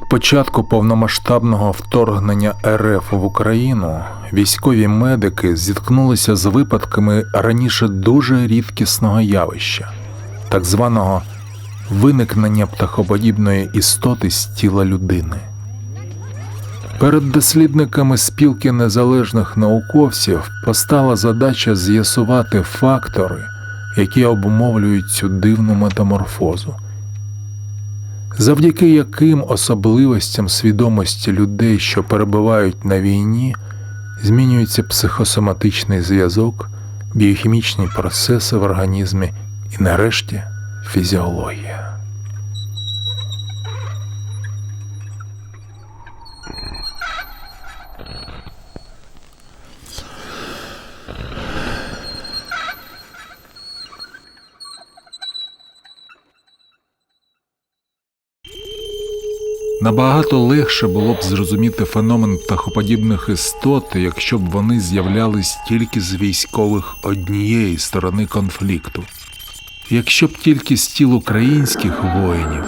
початку повномасштабного вторгнення РФ в Україну військові медики зіткнулися з випадками раніше дуже рідкісного явища, так званого виникнення птахоподібної істоти з тіла людини. Перед дослідниками спілки незалежних науковців постала задача з'ясувати фактори, які обумовлюють цю дивну метаморфозу, завдяки яким особливостям свідомості людей, що перебувають на війні, змінюється психосоматичний зв'язок, біохімічні процеси в організмі і, нарешті, фізіологія. Набагато легше було б зрозуміти феномен птахоподібних істот, якщо б вони з'являлись тільки з військових однієї сторони конфлікту, якщо б тільки з тіл українських воїнів,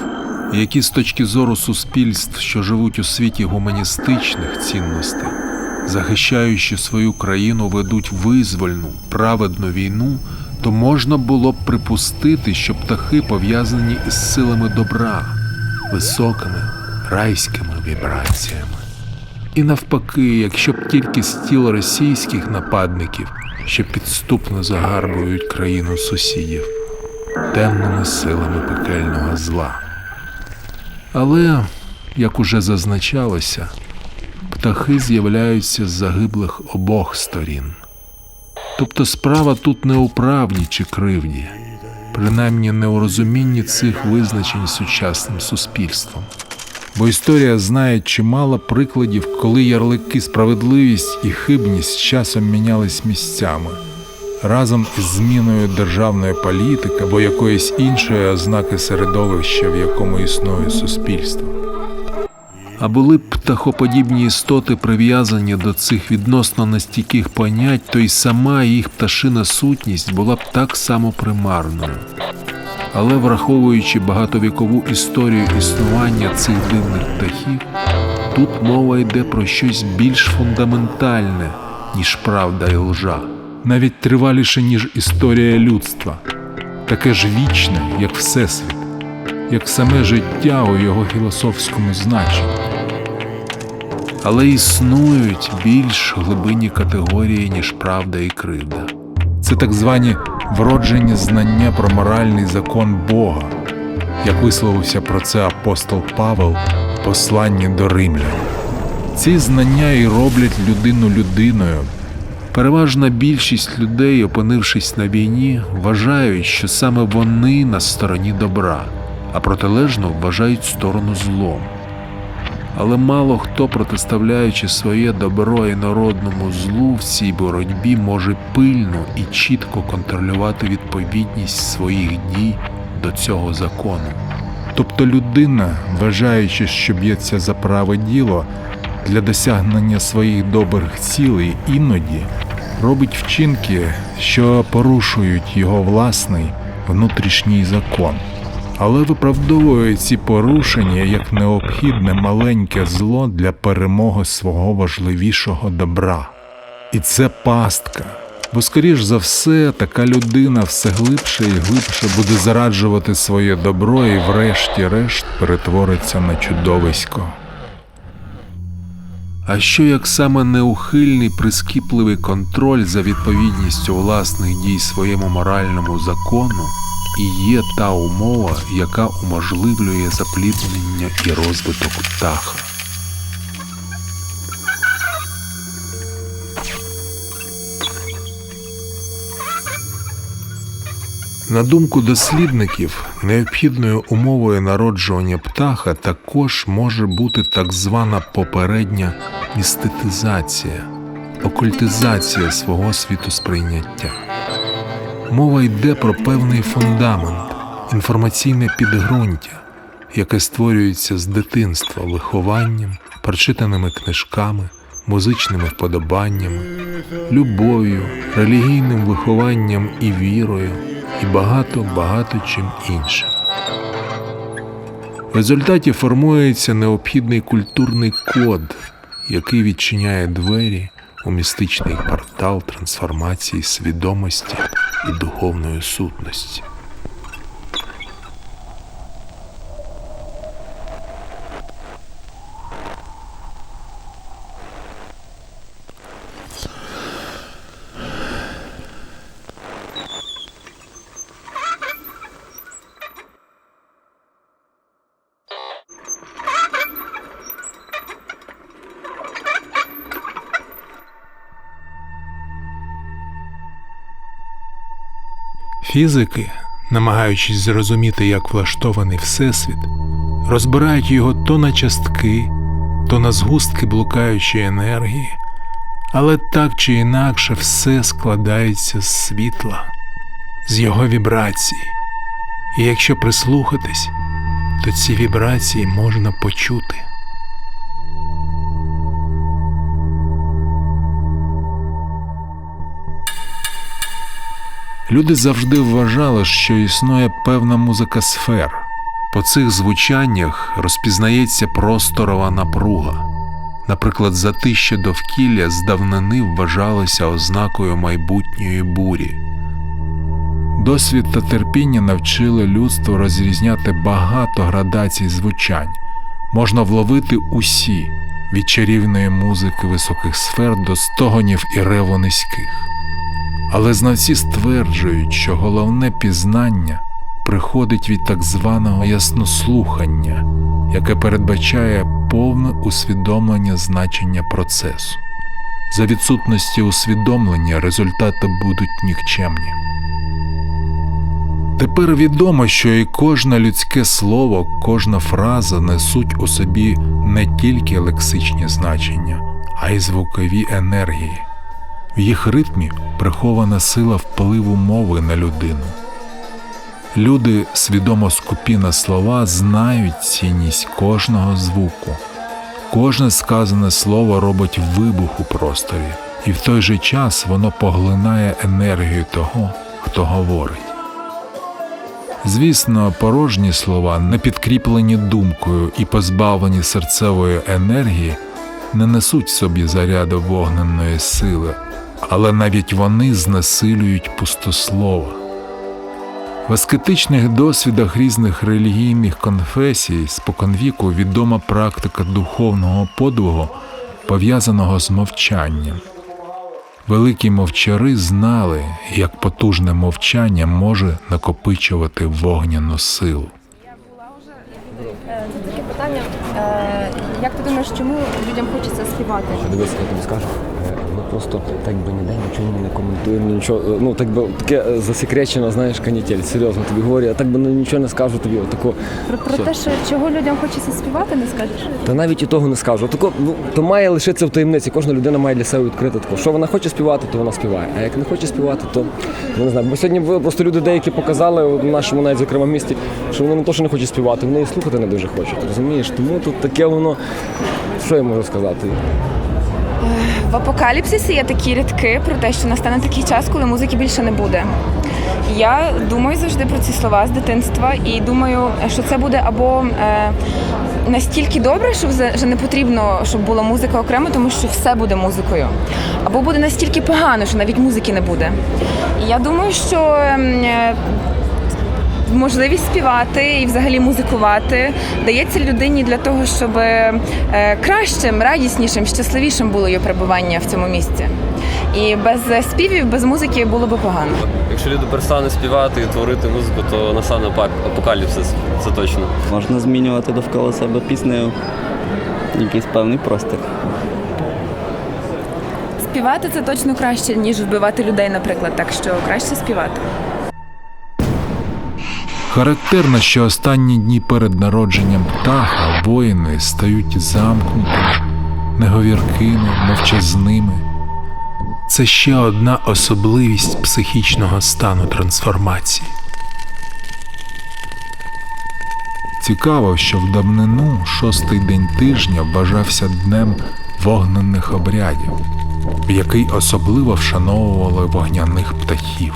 які з точки зору суспільств, що живуть у світі гуманістичних цінностей, захищаючи свою країну, ведуть визвольну, праведну війну, то можна було б припустити, що птахи пов'язані із силами добра, високими райськими вібраціями. І навпаки, якщо б з тіл російських нападників, що підступно загарбують країну сусідів темними силами пекельного зла. Але, як уже зазначалося, птахи з'являються з загиблих обох сторін. Тобто справа тут не у правді чи кривді, принаймні не у розумінні цих визначень сучасним суспільством. Бо історія знає чимало прикладів, коли ярлики справедливість і хибність з часом мінялись місцями разом із зміною державної політики або якоїсь іншої ознаки середовища, в якому існує суспільство. А були б птахоподібні істоти прив'язані до цих відносно настійких понять, то й сама їх пташина сутність була б так само примарною. Але враховуючи багатовікову історію існування цих дивних птахів, тут мова йде про щось більш фундаментальне, ніж правда і лжа, навіть триваліше, ніж історія людства, таке ж вічне, як Всесвіт, як саме життя у його філософському значенні. Але існують більш глибинні категорії, ніж правда і кривда. Це так звані вроджені знання про моральний закон Бога, як висловився про це апостол Павел в посланні до римлян. Ці знання і роблять людину людиною. Переважна більшість людей, опинившись на війні, вважають, що саме вони на стороні добра, а протилежно вважають сторону злом. Але мало хто, протиставляючи своє добро інородному злу в цій боротьбі, може пильно і чітко контролювати відповідність своїх дій до цього закону. Тобто людина, вважаючи, що б'ється за праве діло для досягнення своїх добрих цілей, іноді робить вчинки, що порушують його власний внутрішній закон але виправдовує ці порушення як необхідне маленьке зло для перемоги свого важливішого добра. І це пастка. Бо, скоріш за все, така людина все глибше і глибше буде зараджувати своє добро і, врешті-решт, перетвориться на чудовисько. А що як саме неухильний прискіпливий контроль за відповідністю власних дій своєму моральному закону і є та умова, яка уможливлює запліднення і розвиток птаха. На думку дослідників, необхідною умовою народжування птаха також може бути так звана попередня міститизація, окультизація свого світосприйняття. Мова йде про певний фундамент, інформаційне підґрунтя, яке створюється з дитинства вихованням, прочитаними книжками, музичними вподобаннями, любов'ю, релігійним вихованням і вірою, і багато багато чим іншим. В результаті формується необхідний культурний код, який відчиняє двері у містичний портал трансформації свідомості і духовної сутності. Фізики, намагаючись зрозуміти, як влаштований Всесвіт, розбирають його то на частки, то на згустки блукаючої енергії, але так чи інакше все складається з світла, з його вібрацій. І якщо прислухатись, то ці вібрації можна почути. Люди завжди вважали, що існує певна музика сфер. По цих звучаннях розпізнається просторова напруга. Наприклад, затище довкілля з давнини вважалося ознакою майбутньої бурі. Досвід та терпіння навчили людство розрізняти багато градацій звучань. Можна вловити усі від чарівної музики високих сфер до стогонів і реву низьких. Але знавці стверджують, що головне пізнання приходить від так званого яснослухання, яке передбачає повне усвідомлення значення процесу. За відсутності усвідомлення результати будуть нікчемні. Тепер відомо, що і кожне людське слово, кожна фраза несуть у собі не тільки лексичні значення, а й звукові енергії. В їх ритмі прихована сила впливу мови на людину. Люди, свідомо скупі на слова, знають цінність кожного звуку. Кожне сказане слово робить вибух у просторі, і в той же час воно поглинає енергію того, хто говорить. Звісно, порожні слова, не підкріплені думкою і позбавлені серцевої енергії, не несуть собі заряду вогненної сили, але навіть вони знесилюють пустослова. В аскетичних досвідах різних релігійних конфесій споконвіку відома практика духовного подвигу, пов'язаного з мовчанням. Великі мовчари знали, як потужне мовчання може накопичувати вогняну силу. Е, Тут таке питання. Е, Як ти думаєш, чому людям хочеться співати? Дивись, я тобі скажу. Просто так би ніде нічого не коментуємо, нічого. Ну так би таке засекречено, знаєш, канітель. Серйозно тобі говорю, я так би ну, нічого не скажу тобі. Отако. Про, про те, що чого людям хочеться співати, не скажеш? Та навіть і того не скажу. Тако, ну, то має лишитися в таємниці. Кожна людина має для себе відкрити тако. Що вона хоче співати, то вона співає. А як не хоче співати, то ну, не знаю. Бо сьогодні просто люди деякі показали у нашому навіть зокрема місті, що вони не то, що не хочуть співати, вони і слухати не дуже хочуть. Розумієш? Тому тут таке воно. Що я можу сказати? В апокаліпсисі є такі рядки про те, що настане такий час, коли музики більше не буде. Я думаю завжди про ці слова з дитинства і думаю, що це буде або е, настільки добре, що вже не потрібно, щоб була музика окремо, тому що все буде музикою. Або буде настільки погано, що навіть музики не буде. І я думаю, що ем, е, можливість співати і взагалі музикувати дається людині для того, щоб е, кращим, радіснішим, щасливішим було її перебування в цьому місці. І без співів, без музики було би погано. Якщо люди перестануть співати і творити музику, то настане апокаліпсис. Це точно. Можна змінювати довкола себе піснею якийсь певний простір. Співати це точно краще, ніж вбивати людей, наприклад. Так що краще співати. Характерно, що останні дні перед народженням птаха воїни стають замкнутими, неговіркими, мовчазними. Це ще одна особливість психічного стану трансформації. Цікаво, що в давнину шостий день тижня вважався днем вогненних обрядів, в який особливо вшановували вогняних птахів.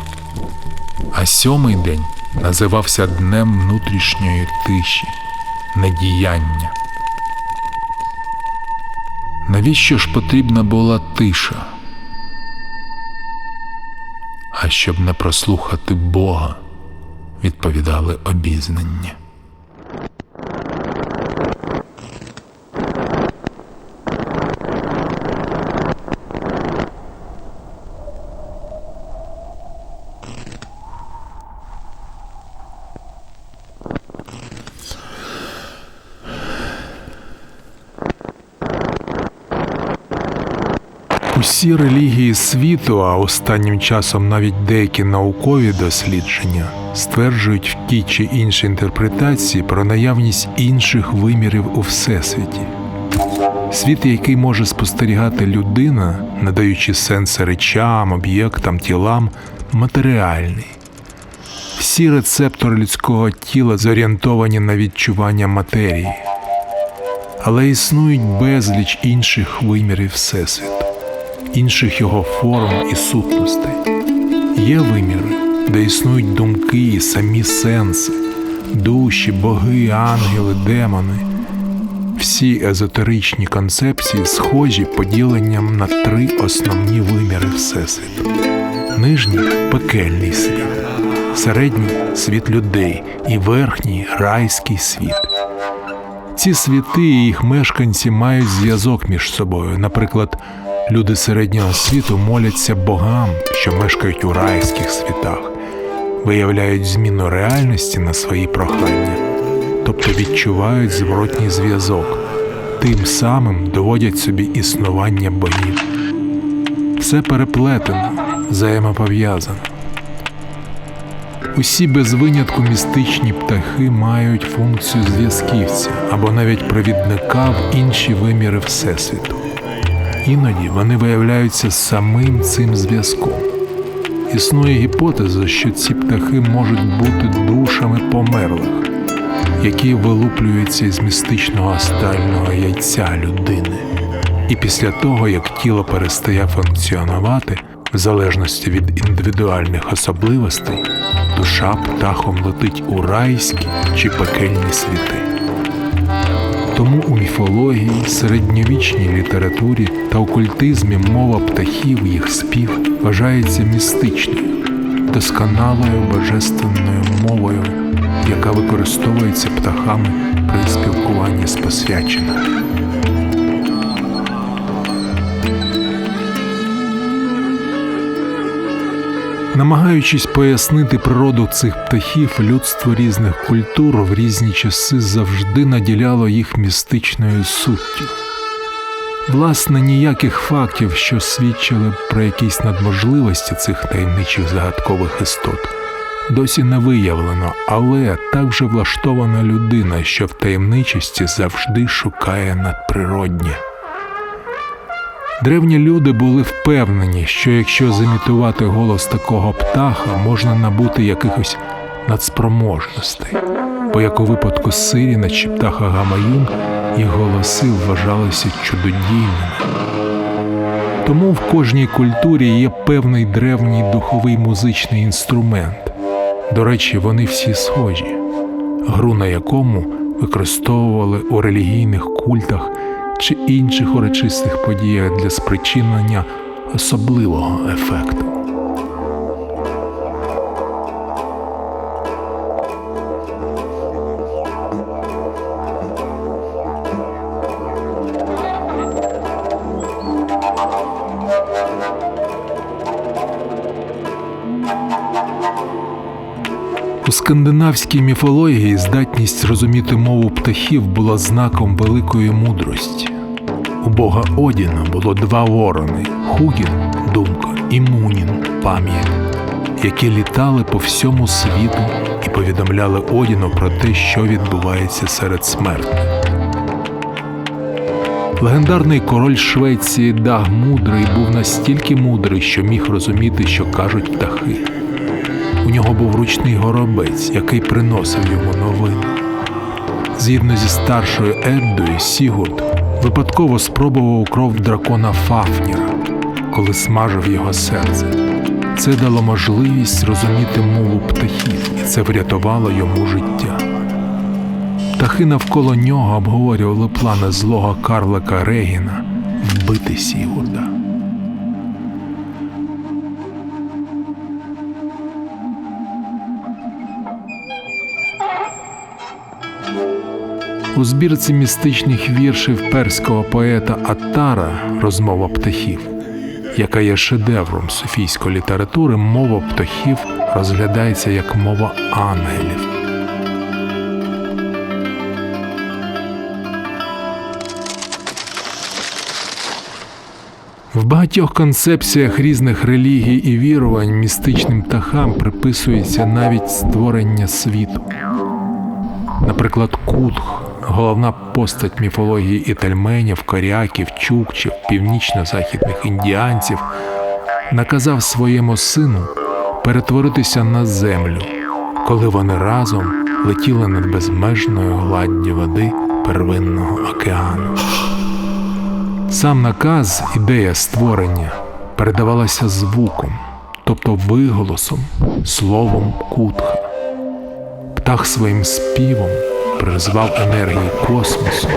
А сьомий день називався Днем внутрішньої тиші, недіяння. Навіщо ж потрібна була тиша? А щоб не прослухати Бога, відповідали обізнання. Усі релігії світу, а останнім часом навіть деякі наукові дослідження стверджують в тій чи іншій інтерпретації про наявність інших вимірів у всесвіті. Світ, який може спостерігати людина, надаючи сенси речам, об'єктам, тілам, матеріальний. Всі рецептори людського тіла зорієнтовані на відчування матерії, але існують безліч інших вимірів Всесвіту інших його форм і сутностей. Є виміри, де існують думки і самі сенси, душі, боги, ангели, демони. Всі езотеричні концепції схожі поділенням на три основні виміри Всесвіту: нижній пекельний світ, середній світ людей і верхній райський світ. Ці світи і їх мешканці мають зв'язок між собою. Наприклад, люди середнього світу моляться богам, що мешкають у райських світах, виявляють зміну реальності на свої прохання, тобто відчувають зворотній зв'язок, тим самим доводять собі існування богів. Все переплетено, взаємопов'язано. Усі без винятку містичні птахи мають функцію зв'язківця або навіть провідника в інші виміри Всесвіту. Іноді вони виявляються самим цим зв'язком. Існує гіпотеза, що ці птахи можуть бути душами померлих, які вилуплюються із містичного астрального яйця людини. І після того, як тіло перестає функціонувати, в залежності від індивідуальних особливостей, душа птахом летить у райські чи пекельні світи. Тому у міфології, середньовічній літературі та окультизмі мова птахів, їх спів вважається містичною, досконалою божественною мовою, яка використовується птахами при спілкуванні з посвяченими. Намагаючись пояснити природу цих птахів, людство різних культур в різні часи завжди наділяло їх містичною суттю. Власне, ніяких фактів, що свідчили про якісь надможливості цих таємничих загадкових істот, досі не виявлено, але так же влаштована людина, що в таємничості завжди шукає надприроднє. Древні люди були впевнені, що якщо зімітувати голос такого птаха, можна набути якихось надспроможностей, бо як у випадку Сиріна чи птаха Гамаюн, їх голоси вважалися чудодійними. Тому в кожній культурі є певний древній духовий музичний інструмент. До речі, вони всі схожі, гру на якому використовували у релігійних культах чи інших урочистих подіях для спричинення особливого ефекту. Скандинавській міфології здатність розуміти мову птахів була знаком великої мудрості. У бога Одіна було два ворони Хугін думка і Мунін пам'ять, які літали по всьому світу і повідомляли Одіну про те, що відбувається серед смертних. Легендарний король Швеції Даг Мудрий був настільки мудрий, що міг розуміти, що кажуть птахи. У нього був ручний горобець, який приносив йому новини. Згідно зі старшою Еддою, Сігурд випадково спробував кров дракона Фафніра, коли смажив його серце. Це дало можливість зрозуміти мову птахів, і це врятувало йому життя. Птахи навколо нього обговорювали плани злого карлика Регіна вбити Сігурда. У збірці містичних віршів перського поета Аттара Розмова птахів, яка є шедевром суфійської літератури, мова птахів розглядається як мова ангелів. В багатьох концепціях різних релігій і вірувань містичним птахам приписується навіть створення світу. Наприклад, Кутх, головна постать міфології італьменів, коряків, чукчів, північно-західних індіанців, наказав своєму сину перетворитися на землю, коли вони разом летіли над безмежною гладдю води первинного океану. Сам наказ, ідея створення передавалася звуком, тобто виголосом, словом кутха. Птах своїм співом призвав енергії космосу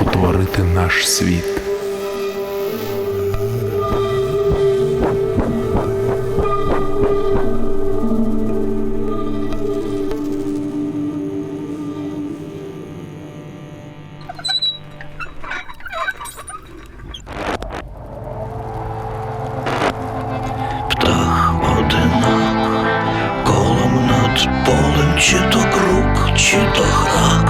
утворити наш світ. чи то круг, чи то град.